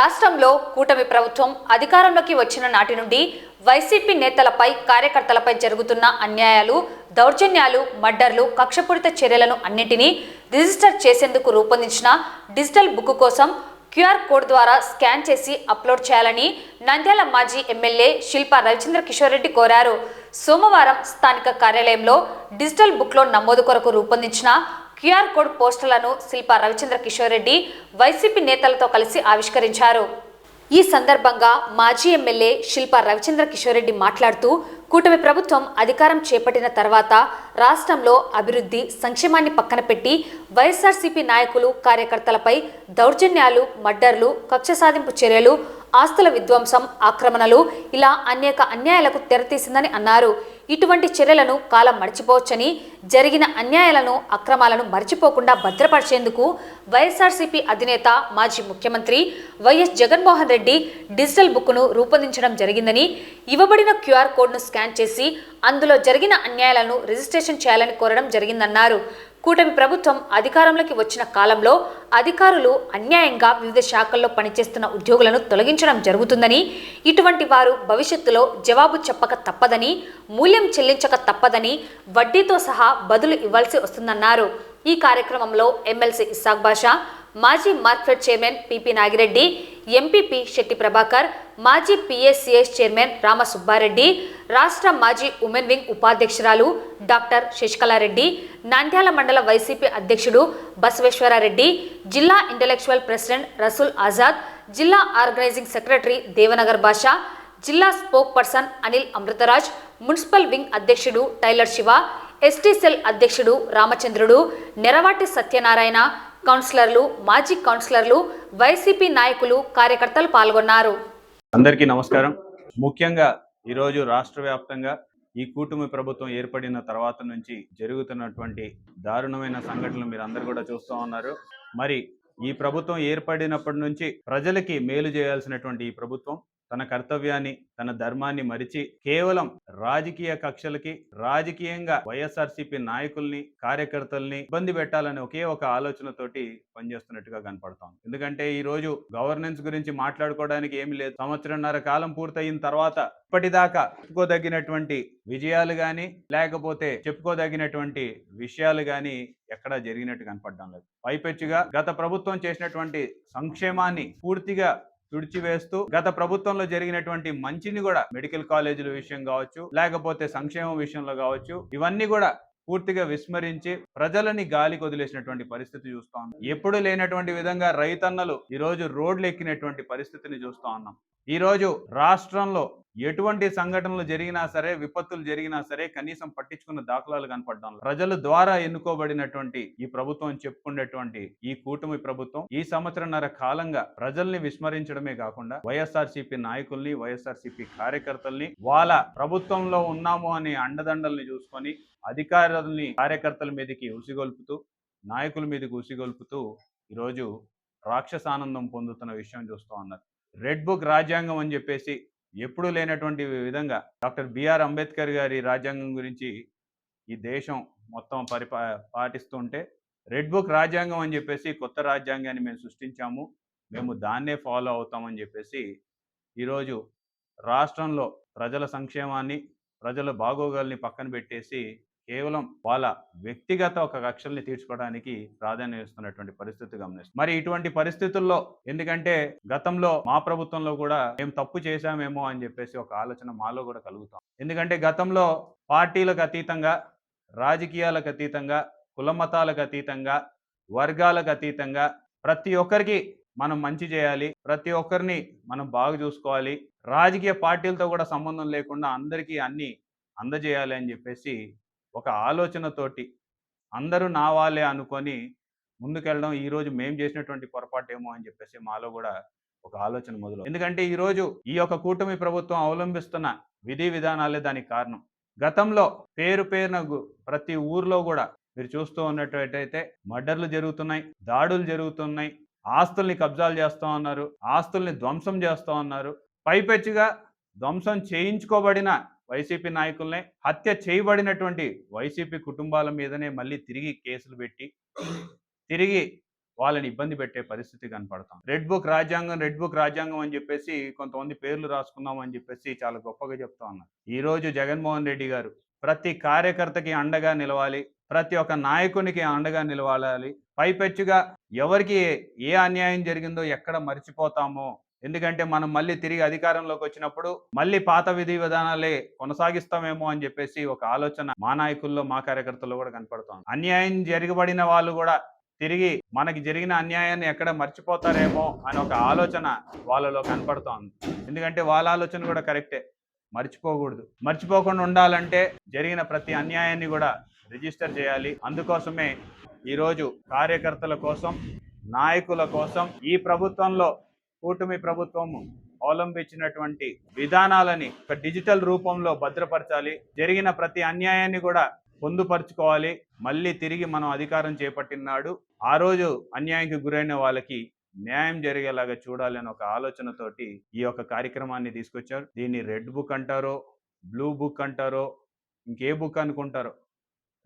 రాష్ట్రంలో కూటమి ప్రభుత్వం అధికారంలోకి వచ్చిన నాటి నుండి వైసీపీ నేతలపై కార్యకర్తలపై జరుగుతున్న అన్యాయాలు దౌర్జన్యాలు మర్డర్లు కక్షపూరిత చర్యలను అన్నింటినీ రిజిస్టర్ చేసేందుకు రూపొందించిన డిజిటల్ బుక్ కోసం క్యూఆర్ కోడ్ ద్వారా స్కాన్ చేసి అప్లోడ్ చేయాలని నంద్యాల మాజీ ఎమ్మెల్యే శిల్పా రవిచంద్ర కిషోర్ రెడ్డి కోరారు. సోమవారం స్థానిక కార్యాలయంలో డిజిటల్ బుక్లో నమోదు కొరకు రూపొందించిన క్యూఆర్ కోడ్ పోస్టర్లను శిల్ప రవిచంద్ర కిషోర్ రెడ్డి వైసీపీ నేతలతో కలిసి ఆవిష్కరించారు. ఈ సందర్భంగా మాజీ ఎమ్మెల్యే శిల్పా రవిచంద్ర కిషోర్ రెడ్డి మాట్లాడుతూ కూటమి ప్రభుత్వం అధికారం చేపట్టిన తర్వాత రాష్ట్రంలో అభివృద్ధి సంక్షేమాన్ని పక్కన పెట్టి వైఎస్ఆర్సీపీ నాయకులు కార్యకర్తలపై దౌర్జన్యాలు మర్డర్లు కక్ష సాధింపు చర్యలు ఆస్తుల విధ్వంసం ఆక్రమణలు ఇలా అనేక అన్యాయాలకు తెరతీసిందని అన్నారు. ఇటువంటి చర్యలను కాలం మర్చిపోవచ్చని జరిగిన అన్యాయాలను అక్రమాలను మర్చిపోకుండా భద్రపరిచేందుకు వైఎస్ఆర్సీపీ అధినేత మాజీ ముఖ్యమంత్రి వైఎస్ జగన్మోహన్ రెడ్డి డిజిటల్ బుక్ను రూపొందించడం జరిగిందని ఇవ్వబడిన క్యూఆర్ కోడ్ను స్కాన్ చేసి అందులో జరిగిన అన్యాయాలను రిజిస్ట్రేషన్ చేయాలని కోరడం జరిగిందన్నారు. కూటమి ప్రభుత్వం అధికారంలోకి వచ్చిన కాలంలో అధికారులు అన్యాయంగా వివిధ శాఖల్లో పనిచేస్తున్న ఉద్యోగులను తొలగించడం జరుగుతుందని ఇటువంటి వారు భవిష్యత్తులో జవాబు చెప్పక తప్పదని మూల్యం చెల్లించక తప్పదని వడ్డీతో సహా బదులు ఇవ్వాల్సి వస్తుందన్నారు. ఈ కార్యక్రమంలో ఎమ్మెల్సీ ఇస్సాక్ బాషా మాజీ market chairman PP Nagireddy MPP Setti Prabhakar మాజీ పిఎస్సిఎస్ చైర్మన్ రామ సుబ్బారెడ్డి రాష్ట్ర మాజీ ఉమెన్ వింగ్ ఉపాధ్యక్షురాలు డాక్టర్ శశికళారెడ్డి నంద్యాల మండల వైసీపీ అధ్యక్షుడు బసవేశ్వరారెడ్డి జిల్లా ఇంటలెక్చువల్ ప్రెసిడెంట్ రసూల్ ఆజాద్ జిల్లా ఆర్గనైజింగ్ సెక్రటరీ దేవనగర్ బాషా జిల్లా spoke person Anil Amritraj municipal wing అధ్యక్షుడు టైలర్ శివ ఎస్టీ సెల్ అధ్యక్షుడు రామచంద్రుడు నెరవాటి సత్యనారాయణ కౌన్సిలర్లు మాజీ కౌన్సిలర్లు వైసీపీ నాయకులు కార్యకర్తలు పాల్గొన్నారు. అందరికీ నమస్కారం. ముఖ్యంగా ఈరోజు రాష్ట్ర వ్యాప్తంగా ఈ కూటమి ప్రభుత్వం ఏర్పడిన తర్వాత నుంచి జరుగుతున్నటువంటి దారుణమైన సంఘటనలు మీరు అందరు కూడా చూస్తూ ఉన్నారు. మరి ఈ ప్రభుత్వం ఏర్పడినప్పటి నుంచి ప్రజలకి మేలు చేయాల్సినటువంటి ఈ ప్రభుత్వం తన కర్తవ్యాన్ని తన ధర్మాన్ని మరిచి కేవలం రాజకీయ కక్షలకి రాజకీయంగా వైఎస్ఆర్సీపీ నాయకుల్ని కార్యకర్తల్ని ఇబ్బంది పెట్టాలని ఒకే ఒక ఆలోచనతోటి పనిచేస్తున్నట్టుగా కనపడతాం. ఎందుకంటే ఈ రోజు గవర్నెన్స్ గురించి మాట్లాడుకోవడానికి ఏమీ లేదు. సంవత్సరంన్నర కాలం పూర్తయిన తర్వాత ఇప్పటిదాకా చెప్పుకోదగినటువంటి విజయాలు కానీ లేకపోతే చెప్పుకోదగినటువంటి విషయాలు కానీ ఎక్కడా జరిగినట్టు కనపడడం లేదు. పైపెచ్చుగా గత ప్రభుత్వం చేసినటువంటి సంక్షేమాన్ని పూర్తిగా తుడిచివేస్తూ గత ప్రభుత్వంలో జరిగినటువంటి మంచిని కూడా మెడికల్ కాలేజీల విషయం కావచ్చు లేకపోతే సంక్షేమం విషయంలో కావచ్చు ఇవన్నీ కూడా పూర్తిగా విస్మరించి ప్రజలని గాలికి వదిలేసినటువంటి పరిస్థితి చూస్తా ఉన్నాం. ఎప్పుడు లేనటువంటి విధంగా రైతన్నలు ఈరోజు రోడ్లు ఎక్కినటువంటి పరిస్థితిని చూస్తా ఉన్నాం. ఈ రోజు రాష్ట్రంలో ఎటువంటి సంఘటనలు జరిగినా సరే విపత్తులు జరిగినా సరే కనీసం పట్టించుకున్న దాఖలాలు కనపడడం ప్రజల ద్వారా ఎన్నుకోబడినటువంటి ఈ ప్రభుత్వం చెప్పుకునేటువంటి ఈ కూటమి ప్రభుత్వం ఈ సంవత్సరంన్నర కాలంగా ప్రజల్ని విస్మరించడమే కాకుండా వైఎస్ఆర్సీపీ నాయకుల్ని వైఎస్ఆర్సీపీ కార్యకర్తల్ని వాళ్ళ ప్రభుత్వంలో ఉన్నాము అనే అండదండల్ని చూసుకొని అధికారుల్ని కార్యకర్తల మీదకి ఉసిగొల్పుతూ నాయకుల మీదకి ఉసిగొల్పుతూ ఈరోజు రాక్షసానందం పొందుతున్న విషయం చూస్తూ ఉన్నారు. రెడ్ బుక్ రాజ్యాంగం అని చెప్పేసి ఎప్పుడూ లేనటువంటి విధంగా డాక్టర్ బిఆర్ అంబేద్కర్ గారి రాజ్యాంగం గురించి ఈ దేశం మొత్తం పరిపా పాటిస్తుంటే రెడ్ బుక్ రాజ్యాంగం అని చెప్పేసి కొత్త రాజ్యాంగాన్ని మేము సృష్టించాము. మేము దాన్నే ఫాలో అవుతామని చెప్పేసి ఈరోజు రాష్ట్రంలో ప్రజల సంక్షేమాన్ని ప్రజల బాగోగాల్ని పక్కన పెట్టేసి కేవలం వాళ్ళ వ్యక్తిగత ఒక కక్షల్ని తీర్చుకోవడానికి ప్రాధాన్యం ఇస్తున్నటువంటి పరిస్థితి గమనిస్తుంది మరి ఇటువంటి పరిస్థితుల్లో ఎందుకంటే గతంలో మా ప్రభుత్వంలో కూడా మేము తప్పు చేశామేమో అని చెప్పేసి ఒక ఆలోచన మాలో కూడా కలుగుతాం. ఎందుకంటే గతంలో పార్టీలకు అతీతంగా రాజకీయాలకు అతీతంగా కులమతాలకు అతీతంగా వర్గాలకు అతీతంగా ప్రతి ఒక్కరికి మనం మంచి చేయాలి. ప్రతి ఒక్కరిని మనం బాగా చూసుకోవాలి. రాజకీయ పార్టీలతో కూడా సంబంధం లేకుండా అందరికీ అన్ని అందజేయాలి అని చెప్పేసి ఒక ఆలోచనతోటి అందరూ నా వాళ్ళే అనుకొని ముందుకెళ్ళడం ఈ రోజు మేము చేసినటువంటి పొరపాటు ఏమో అని చెప్పేసి మాలో కూడా ఒక ఆలోచన మొదలు ఎందుకంటే ఈ రోజు ఈ యొక్క కూటమి ప్రభుత్వం అవలంబిస్తున్న విధి విధానాలే దానికి కారణం. గతంలో పేరు పేరున గు- ప్రతి ఊర్లో కూడా మీరు చూస్తూ ఉన్నట్టయితే మర్డర్లు జరుగుతున్నాయి దాడులు జరుగుతున్నాయి ఆస్తుల్ని కబ్జాలు చేస్తూ ఉన్నారు ఆస్తుల్ని ధ్వంసం చేస్తూ ఉన్నారు. పైపెచ్చుగా ధ్వంసం చేయించుకోబడిన వైసీపీ నాయకులనే హత్య చేయబడినటువంటి వైసీపీ కుటుంబాల మీదనే మళ్ళీ తిరిగి కేసులు పెట్టి తిరిగి వాళ్ళని ఇబ్బంది పెట్టే పరిస్థితి కనపడతాం. రెడ్ బుక్ రాజ్యాంగం రెడ్ బుక్ రాజ్యాంగం అని చెప్పేసి కొంతమంది పేర్లు రాసుకుందాం అని చెప్పేసి చాలా గొప్పగా చెప్తా ఉన్నారు. ఈరోజు జగన్మోహన్ రెడ్డి గారు ప్రతి కార్యకర్తకి అండగా నిలవాలి ప్రతి ఒక్క నాయకునికి అండగా నిలవాలి పైపెచ్చుగా ఎవరికి ఏ అన్యాయం జరిగిందో ఎక్కడ మర్చిపోతామో ఎందుకంటే మనం మళ్ళీ తిరిగి అధికారంలోకి వచ్చినప్పుడు మళ్ళీ పాత విధి విధానాలే కొనసాగిస్తామేమో అని చెప్పేసి ఒక ఆలోచన మా నాయకుల్లో మా కార్యకర్తల్లో కూడా కనపడుతోంది. అన్యాయం జరగబడిన వాళ్ళు కూడా తిరిగి మనకి జరిగిన అన్యాయాన్ని ఎక్కడ మర్చిపోతారేమో అని ఒక ఆలోచన వాళ్ళలో కనపడుతోంది. ఎందుకంటే వాళ్ళ ఆలోచన కూడా కరెక్టే మర్చిపోకూడదు. మర్చిపోకుండా ఉండాలంటే జరిగిన ప్రతి అన్యాయాన్ని కూడా రిజిస్టర్ చేయాలి. అందుకోసమే ఈరోజు కార్యకర్తల కోసం నాయకుల కోసం ఈ ప్రభుత్వంలో కూటమి ప్రభుత్వము అవలంబించినటువంటి విధానాలని ఒక డిజిటల్ రూపంలో భద్రపరచాలి. జరిగిన ప్రతి అన్యాయాన్ని కూడా పొందుపరుచుకోవాలి. మళ్ళీ తిరిగి మనం అధికారం చేపట్టినాడు. ఆ రోజు అన్యాయానికి గురైన వాళ్ళకి న్యాయం జరిగేలాగా చూడాలని ఒక ఆలోచనతోటి ఈ యొక్క కార్యక్రమాన్ని తీసుకొచ్చారు. దీన్ని రెడ్ బుక్ అంటారో బ్లూ బుక్ అంటారో ఇంకే బుక్ అనుకుంటారో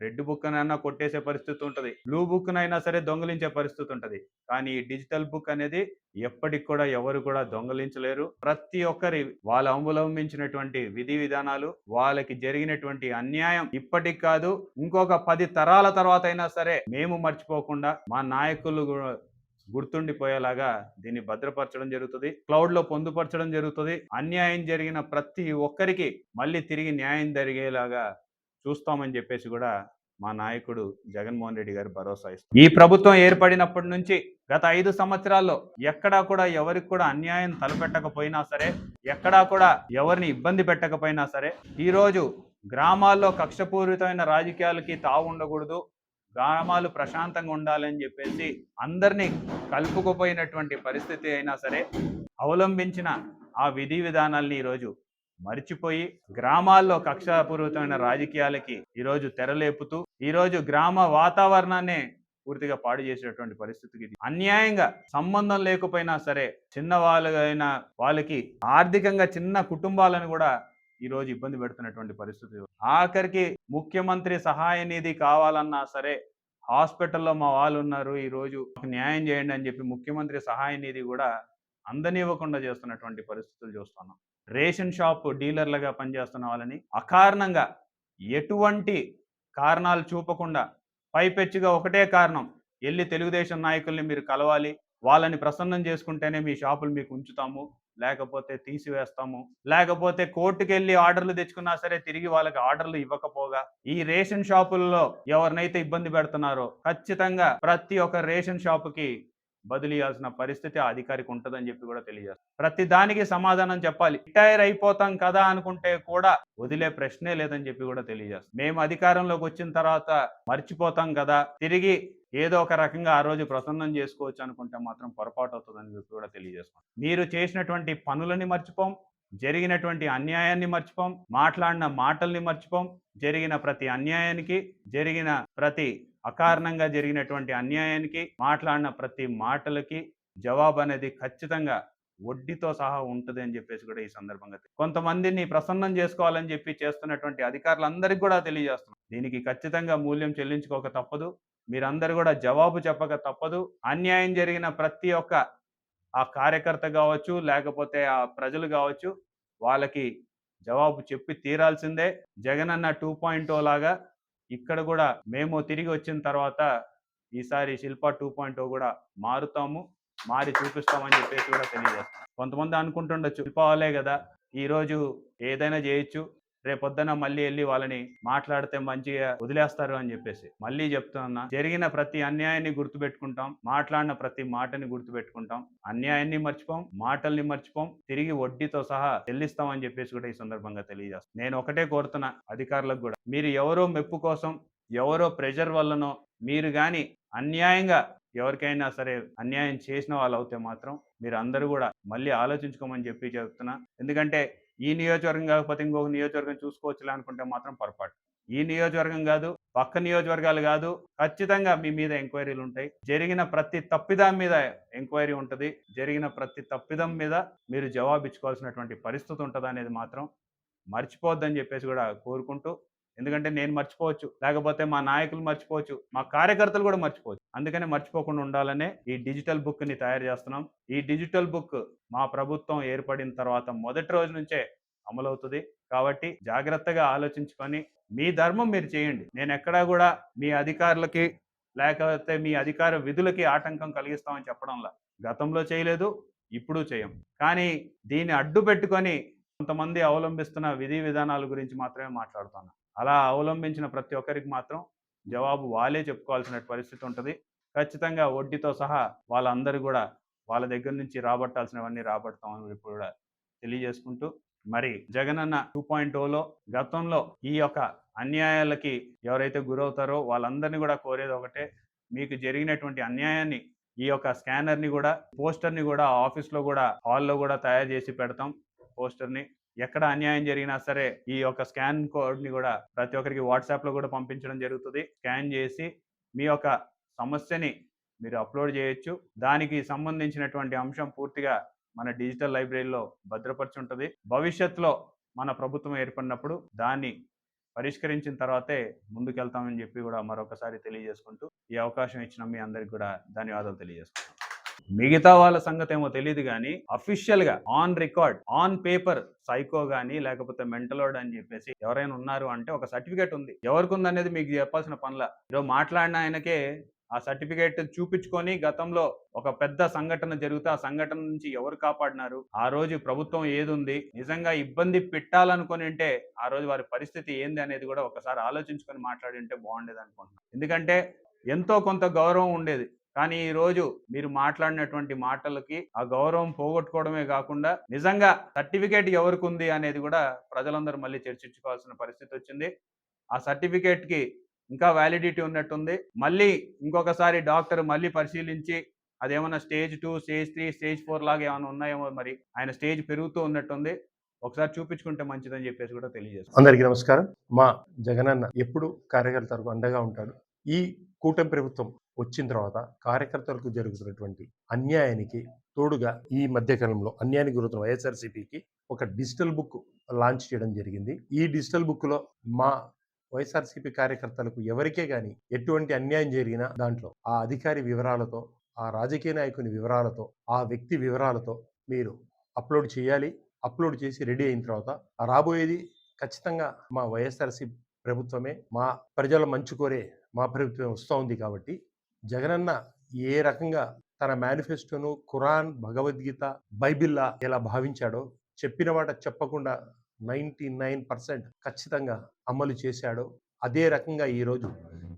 రెడ్ బుక్ అయినా కొట్టేసే పరిస్థితి ఉంటుంది బ్లూ బుక్ అయినా సరే దొంగలించే పరిస్థితి ఉంటుంది కానీ ఈ డిజిటల్ బుక్ అనేది ఎప్పటికి కూడా ఎవరు కూడా దొంగలించలేరు. ప్రతి ఒక్కరి వాళ్ళు అవలంబించినటువంటి విధి విధానాలు వాళ్ళకి జరిగినటువంటి అన్యాయం ఇప్పటికి కాదు ఇంకొక పది తరాల తర్వాత అయినా సరే మేము మర్చిపోకుండా మా నాయకులు గుర్తుండిపోయేలాగా దీన్ని భద్రపరచడం జరుగుతుంది. క్లౌడ్లో పొందుపరచడం జరుగుతుంది. అన్యాయం జరిగిన ప్రతి ఒక్కరికి మళ్ళీ తిరిగి న్యాయం జరిగేలాగా చూస్తామని చెప్పేసి కూడా మా నాయకుడు జగన్మోహన్ రెడ్డి గారు భరోసా ఇస్తారు ఈ ప్రభుత్వం ఏర్పడినప్పటి నుంచి గత ఐదు సంవత్సరాల్లో ఎక్కడా కూడా ఎవరికి కూడా అన్యాయం తలపెట్టకపోయినా సరే ఎక్కడా కూడా ఎవరిని ఇబ్బంది పెట్టకపోయినా సరే ఈరోజు గ్రామాల్లో కక్షపూరితమైన రాజకీయాలకి తావు ఉండకూడదు గ్రామాలు ప్రశాంతంగా ఉండాలని చెప్పేసి అందరినీ కలుపుకుపోయినటువంటి పరిస్థితి అయినా సరే అవలంబించిన ఆ విధి విధానాల్ని ఈరోజు మర్చిపోయి గ్రామాల్లో కక్షాపూరితమైన రాజకీయాలకి ఈరోజు తెరలేపుతూ ఈరోజు గ్రామ వాతావరణాన్ని పూర్తిగా పాడు చేసేటువంటి పరిస్థితికి ఇది. అన్యాయంగా సంబంధం లేకపోయినా సరే చిన్న వాళ్ళైనా వాళ్ళకి ఆర్థికంగా చిన్న కుటుంబాలను కూడా ఈ రోజు ఇబ్బంది పెడుతున్నటువంటి పరిస్థితి ఆఖరికి ముఖ్యమంత్రి సహాయ నిధి కావాలన్నా సరే హాస్పిటల్లో మా వాళ్ళు ఉన్నారు ఈ రోజు న్యాయం చేయండి అని చెప్పి ముఖ్యమంత్రి సహాయ నిధి కూడా అందనివ్వకుండా చేస్తున్నటువంటి పరిస్థితులు చూస్తున్నాం రేషన్ షాప్ డీలర్లుగా పనిచేస్తున్న వాళ్ళని అకారణంగా ఎటువంటి కారణాలు చూపకుండా పైపెచ్చుగా ఒకటే కారణం. వెళ్ళి తెలుగుదేశం నాయకుల్ని మీరు కలవాలి. వాళ్ళని ప్రసన్నం చేసుకుంటేనే మీ షాపులు మీకు ఉంచుతాము. లేకపోతే తీసివేస్తాము. లేకపోతే కోర్టుకు వెళ్ళి ఆర్డర్లు తెచ్చుకున్నా సరే తిరిగి వాళ్ళకి ఆర్డర్లు ఇవ్వకపోగా ఈ రేషన్ షాపుల్లో ఎవరినైతే ఇబ్బంది పెడుతున్నారో ఖచ్చితంగా ప్రతి ఒక్క రేషన్ షాపుకి బదిలీయాల్సిన పరిస్థితి ఆ అధికారికి ఉంటుందని చెప్పి కూడా తెలియజేస్తారు ప్రతి దానికి సమాధానం చెప్పాలి. రిటైర్ అయిపోతాం కదా అనుకుంటే కూడా వదిలే ప్రశ్నే లేదని చెప్పి కూడా తెలియజేస్తారు మేము అధికారంలోకి వచ్చిన తర్వాత మర్చిపోతాం కదా తిరిగి ఏదో ఒక రకంగా ఆ రోజు ప్రసన్నం చేసుకోవచ్చు అనుకుంటే మాత్రం పొరపాటు అవుతుందని చెప్పి కూడా తెలియజేస్తాం. మీరు చేసినటువంటి పనులని మర్చిపోం జరిగినటువంటి అన్యాయాన్ని మర్చిపోం మాట్లాడిన మాటల్ని మర్చిపోం జరిగిన ప్రతి అన్యాయానికి జరిగిన ప్రతి అకారణంగా జరిగినటువంటి అన్యాయానికి మాట్లాడిన ప్రతి మాటలకి జవాబు అనేది ఖచ్చితంగా వడ్డీతో సహా ఉంటుంది అని చెప్పేసి కూడా ఈ సందర్భంగా కొంతమందిని ప్రసన్నం చేసుకోవాలని చెప్పి చేస్తున్నటువంటి అధికారులందరికీ కూడా తెలియజేస్తున్నాం. దీనికి ఖచ్చితంగా మూల్యం చెల్లించుకోక తప్పదు. మీరందరూ కూడా జవాబు చెప్పక తప్పదు. అన్యాయం జరిగిన ప్రతి ఒక్క ఆ కార్యకర్త కావచ్చు లేకపోతే ఆ ప్రజలు కావచ్చు వాళ్ళకి జవాబు చెప్పి తీరాల్సిందే. జగనన్న టూ పాయింట్ లాగా ఇక్కడ కూడా మేము తిరిగి వచ్చిన తర్వాత ఈసారి శిల్ప టూ పాయింట్ కూడా మారుతాము మారి చూపిస్తామని చెప్పేసి కూడా తెలియజేస్తాం. కొంతమంది అనుకుంటుండొచ్చు శిల్పాలే కదా ఈ రోజు ఏదైనా చేయొచ్చు రేపొద్దున మళ్ళీ వెళ్ళి వాళ్ళని మాట్లాడితే మంచిగా వదిలేస్తారు అని చెప్పేసి. మళ్ళీ చెప్తున్నా జరిగిన ప్రతి అన్యాయాన్ని గుర్తుపెట్టుకుంటాం మాట్లాడిన ప్రతి మాటని గుర్తుపెట్టుకుంటాం. అన్యాయాన్ని మర్చిపోం మాటల్ని మర్చిపోం తిరిగి వడ్డీతో సహా చెల్లిస్తామని చెప్పేసి కూడా ఈ సందర్భంగా తెలియజేస్తాం. నేను ఒకటే కోరుతున్నా అధికారులకు కూడా. మీరు ఎవరో మెప్పు కోసం ఎవరో ప్రెషర్ వల్లనో మీరు కానీ అన్యాయంగా ఎవరికైనా సరే అన్యాయం చేసిన వాళ్ళు అవుతే మాత్రం మీరు అందరూ కూడా మళ్ళీ ఆలోచించుకోమని చెప్పి చెప్తున్నా. ఎందుకంటే ఈ నియోజకవర్గం కాకపోతే ఇంకొక నియోజకవర్గం చూసుకోవచ్చులే అనుకుంటే మాత్రం పొరపాటు. ఈ నియోజకవర్గం కాదు పక్క నియోజకవర్గాలు కాదు ఖచ్చితంగా మీ మీద ఎంక్వైరీలు ఉంటాయి. జరిగిన ప్రతి తప్పిదం మీద ఎంక్వైరీ ఉంటుంది. జరిగిన ప్రతి తప్పిదం మీద మీరు జవాబు ఇచ్చుకోవాల్సినటువంటి పరిస్థితి ఉంటుంది అనేది మాత్రం మర్చిపోవద్దని చెప్పేసి కూడా కోరుకుంటూ ఎందుకంటే నేను మర్చిపోవచ్చు లేకపోతే మా నాయకులు మర్చిపోవచ్చు మా కార్యకర్తలు కూడా మర్చిపోవచ్చు. అందుకనే మర్చిపోకుండా ఉండాలనే ఈ డిజిటల్ బుక్ని తయారు చేస్తున్నాం. ఈ డిజిటల్ బుక్ మా ప్రభుత్వం ఏర్పడిన తర్వాత మొదటి రోజు నుంచే అమలవుతుంది. కాబట్టి జాగ్రత్తగా ఆలోచించుకొని మీ ధర్మం మీరు చేయండి. నేను ఎక్కడా కూడా మీ అధికారులకి లేకపోతే మీ అధికార విధులకి ఆటంకం కలిగిస్తామని చెప్పడంలా గతంలో చేయలేదు ఇప్పుడు చేయం. కానీ దీన్ని అడ్డు పెట్టుకొని కొంతమంది అవలంబిస్తున్న విధి విధానాల గురించి మాత్రమే మాట్లాడుతున్నా. అలా అవలంబించిన ప్రతి ఒక్కరికి మాత్రం జవాబు వాళ్ళే చెప్పుకోవాల్సిన పరిస్థితి ఉంటుంది. ఖచ్చితంగా వడ్డీతో సహా వాళ్ళందరూ కూడా వాళ్ళ దగ్గర నుంచి రాబట్టాల్సినవన్నీ రాబడతామని ఇప్పుడు కూడా తెలియజేసుకుంటూ మరి జగనన్న టూ పాయింట్ ఓలో గతంలో ఈ యొక్క అన్యాయాలకి ఎవరైతే గురవుతారో వాళ్ళందరినీ కూడా కోరేది ఒకటే మీకు జరిగినటువంటి అన్యాయాన్ని ఈ యొక్క స్కానర్ని కూడా పోస్టర్ని కూడా ఆఫీస్లో కూడా హాల్లో కూడా తయారు చేసి పెడతాం పోస్టర్ని. ఎక్కడ అన్యాయం జరిగినా సరే ఈ యొక్క స్కాన్ కోడ్ని కూడా ప్రతి ఒక్కరికి వాట్సాప్లో కూడా పంపించడం జరుగుతుంది. స్కాన్ చేసి మీ యొక్క సమస్యని మీరు అప్లోడ్ చేయొచ్చు. దానికి సంబంధించినటువంటి అంశం పూర్తిగా మన డిజిటల్ లైబ్రరీలో భద్రపరిచి ఉంటుంది భవిష్యత్తులో మన ప్రభుత్వం ఏర్పడినప్పుడు దాన్ని పరిష్కరించిన తర్వాతే ముందుకెళ్తామని చెప్పి కూడా మరొకసారి తెలియజేసుకుంటూ ఈ అవకాశం ఇచ్చిన మీ అందరికి కూడా ధన్యవాదాలు తెలియజేసుకుంటాం మిగతా వాళ్ళ సంగతి ఏమో తెలియదు కానీ అఫీషియల్గా on record on paper psycho గానీ లేకపోతే మెంటలోడ్ అని చెప్పేసి ఎవరైనా ఉన్నారు అంటే ఒక సర్టిఫికేట్ ఉంది. ఎవరికి ఉంది అనేది మీకు చెప్పాల్సిన పనుల? ఈరోజు మాట్లాడిన ఆయనకే ఆ సర్టిఫికేట్ చూపించుకొని గతంలో ఒక పెద్ద సంఘటన జరిగితే ఆ సంఘటన నుంచి ఎవరు కాపాడినారు? ఆ రోజు ప్రభుత్వం ఏదుంది? నిజంగా ఇబ్బంది పెట్టాలనుకుని ఉంటే ఆ రోజు వారి పరిస్థితి ఏంది అనేది కూడా ఒకసారి ఆలోచించుకొని మాట్లాడి ఉంటే బాగుండేది అనుకుంటున్నాను ఎందుకంటే ఎంతో కొంత గౌరవం ఉండేది. కానీ ఈ రోజు మీరు మాట్లాడినటువంటి మాటలకి ఆ గౌరవం పోగొట్టుకోవడమే కాకుండా నిజంగా సర్టిఫికేట్ ఎవరికి ఉంది అనేది కూడా ప్రజలందరూ మళ్ళీ చర్చించుకోవాల్సిన పరిస్థితి వచ్చింది. ఆ సర్టిఫికేట్కి ఇంకా వ్యాలిడిటీ ఉన్నట్టుంది. మళ్ళీ ఇంకొకసారి డాక్టర్ మళ్ళీ పరిశీలించి అదేమన్నా stage two stage three stage four లాగా ఏమైనా ఉన్నాయేమో మరి ఆయన స్టేజ్ పెరుగుతూ ఉన్నట్టుంది. ఒకసారి చూపించుకుంటే మంచిదని చెప్పేసి కూడా తెలియజేస్తాం అందరికీ నమస్కారం. మా జగనన్న ఎప్పుడు కార్యకర్తలకు అండగా ఉంటాడు. ఈ కూటమి ప్రభుత్వం వచ్చిన తర్వాత కార్యకర్తలకు జరుగుతున్నటువంటి అన్యాయానికి తోడుగా ఈ మధ్యకాలంలో అన్యాయానికి గురవుతున్న వైఎస్ఆర్సీపీకి ఒక డిజిటల్ బుక్ లాంచ్ చేయడం జరిగింది. ఈ డిజిటల్ బుక్లో మా వైఎస్ఆర్సీపీ కార్యకర్తలకు ఎవరికే కానీ ఎటువంటి అన్యాయం జరిగినా దాంట్లో ఆ అధికారి వివరాలతో ఆ రాజకీయ నాయకుని వివరాలతో ఆ వ్యక్తి వివరాలతో మీరు అప్లోడ్ చేయాలి. అప్లోడ్ చేసి రెడీ అయిన తర్వాత రాబోయేది ఖచ్చితంగా మా వైఎస్ఆర్సీ ప్రభుత్వమే. మా ప్రజల మంచు కోరే మా ప్రభుత్వం వస్తూ ఉంది కాబట్టి జగనన్న ఏ రకంగా తన మేనిఫెస్టోను ఖురాన్ భగవద్గీత బైబిల్లా ఎలా భావించాడో చెప్పిన మాట చెప్పకుండా నైంటీ నైన్ పర్సెంట్ ఖచ్చితంగా అమలు చేశాడో అదే రకంగా ఈరోజు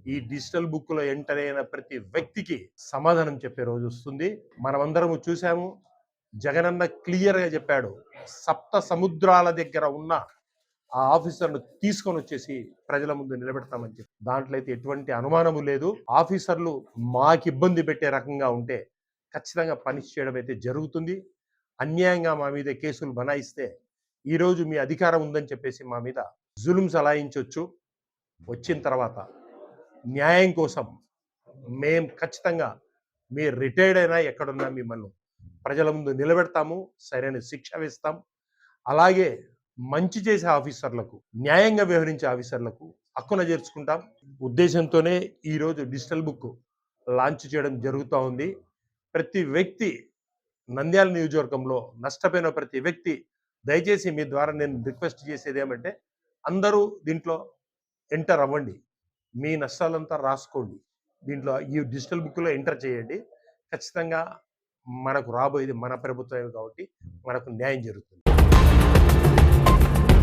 ఈ డిజిటల్ బుక్లో ఎంటర్ అయిన ప్రతి వ్యక్తికి సమాధానం చెప్పే రోజు వస్తుంది. మనమందరము చూసాము జగనన్న క్లియర్గా చెప్పాడు సప్త సముద్రాల దగ్గర ఉన్న ఆ ఆఫీసర్ను తీసుకొని వచ్చేసి ప్రజల ముందు నిలబెడతామని చెప్పి. దాంట్లో అయితే ఎటువంటి అనుమానము లేదు. ఆఫీసర్లు మాకు ఇబ్బంది పెట్టే రకంగా ఉంటే ఖచ్చితంగా పనిష్ చేయడం అయితే జరుగుతుంది. అన్యాయంగా మా మీద కేసులు బనాయిస్తే ఈరోజు మీ అధికారం ఉందని చెప్పేసి మా మీద జులుం సలాయించవచ్చు వచ్చిన తర్వాత న్యాయం కోసం మేం ఖచ్చితంగా మీరు రిటైర్డ్ అయినా ఎక్కడున్నా మిమ్మల్ని ప్రజల ముందు నిలబెడతాము. సరైన శిక్ష వేస్తాం. అలాగే మంచి చేసే ఆఫీసర్లకు న్యాయంగా వ్యవహరించే ఆఫీసర్లకు హక్కున చేర్చుకుంటాం. ఉద్దేశంతోనే ఈరోజు డిజిటల్ బుక్ లాంచ్ చేయడం జరుగుతూ ఉంది. ప్రతి వ్యక్తి నంద్యాల నియోజకవర్గంలో నష్టపోయిన ప్రతి వ్యక్తి దయచేసి మీ ద్వారా నేను రిక్వెస్ట్ చేసేది ఏమంటే అందరూ దీంట్లో ఎంటర్ అవ్వండి. మీ నష్టాలంతా రాసుకోండి. దీంట్లో ఈ డిజిటల్ బుక్లో ఎంటర్ చేయండి. ఖచ్చితంగా మనకు రాబోయేది మన ప్రభుత్వమే కాబట్టి మనకు న్యాయం జరుగుతుంది.